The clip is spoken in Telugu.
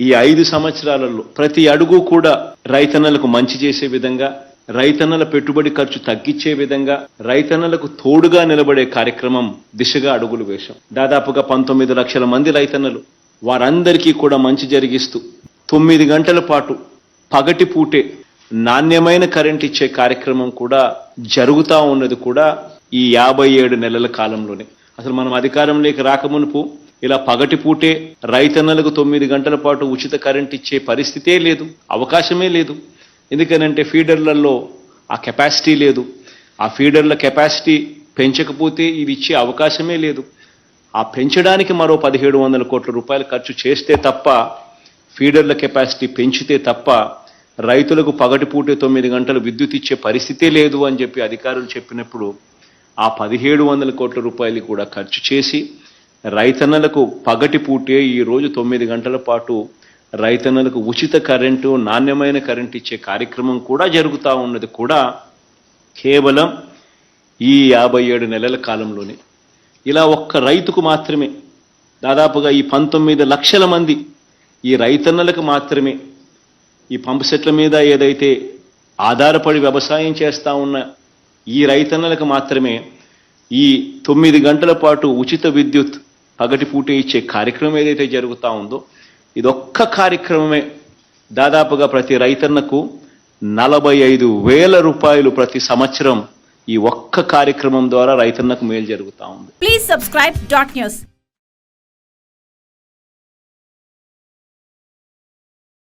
ఈ ఐదు సంవత్సరాలలో ప్రతి అడుగు కూడా రైతన్నలకు మంచి చేసే విధంగా రైతన్నల పెట్టుబడి ఖర్చు తగ్గించే విధంగా రైతన్నలకు తోడుగా నిలబడే కార్యక్రమం దిశగా అడుగులు వేశాం. దాదాపుగా పంతొమ్మిది లక్షల మంది రైతన్నలు వారందరికీ కూడా మంచి జరిగిస్తూ తొమ్మిది గంటల పాటు పగటి పూటే నాణ్యమైన కరెంట్ ఇచ్చే కార్యక్రమం కూడా జరుగుతూ ఉన్నది కూడా ఈ యాభై ఏడు నెలల కాలంలోనే. అసలు మనం అధికారంలోకి రాకమునుపు ఇలా పగటి పూటే రైతన్నలకు తొమ్మిది గంటల పాటు ఉచిత కరెంట్ ఇచ్చే పరిస్థితే లేదు అవకాశమే లేదు. ఎందుకనంటే ఫీడర్లలో ఆ కెపాసిటీ లేదు. ఆ ఫీడర్ల కెపాసిటీ పెంచకపోతే ఇది ఇచ్చే అవకాశమే లేదు. ఆ పెంచడానికి మరో పదిహేడు వందల కోట్ల రూపాయలు ఖర్చు చేస్తే తప్ప ఫీడర్ల కెపాసిటీ పెంచితే తప్ప రైతులకు పగటిపూటే తొమ్మిది గంటలు విద్యుత్ ఇచ్చే పరిస్థితే లేదు అని చెప్పి అధికారులు చెప్పినప్పుడు ఆ పదిహేడు వందల కోట్ల రూపాయలు కూడా ఖర్చు చేసి రైతన్నలకు పగటి పూటే ఈ రోజు తొమ్మిది గంటల పాటు రైతన్నలకు ఉచిత కరెంటు నాణ్యమైన కరెంటు ఇచ్చే కార్యక్రమం కూడా జరుగుతూ ఉన్నది కూడా కేవలం ఈ యాభై ఏడు నెలల కాలంలోనే. ఇలా ఒక్క రైతుకు మాత్రమే దాదాపుగా ఈ పంతొమ్మిది లక్షల మంది ఈ రైతన్నలకు మాత్రమే ఈ పంపు సెట్ల మీద ఏదైతే ఆధారపడి వ్యవసాయం చేస్తూ ఉన్న ఈ రైతన్నలకు మాత్రమే ఈ తొమ్మిది గంటల పాటు ఉచిత విద్యుత్ పగటిపూట ఇచ్చే కార్యక్రమం ఏదైతే జరుగుతూ ఉందో ఇదొక్క కార్యక్రమమే దాదాపుగా ప్రతి రైతన్నకు నలభై ఐదు వేల రూపాయలు ప్రతి సంవత్సరం ఈ ఒక్క కార్యక్రమం ద్వారా రైతన్నకు మేలు జరుగుతూ ఉంది. Please subscribe dot news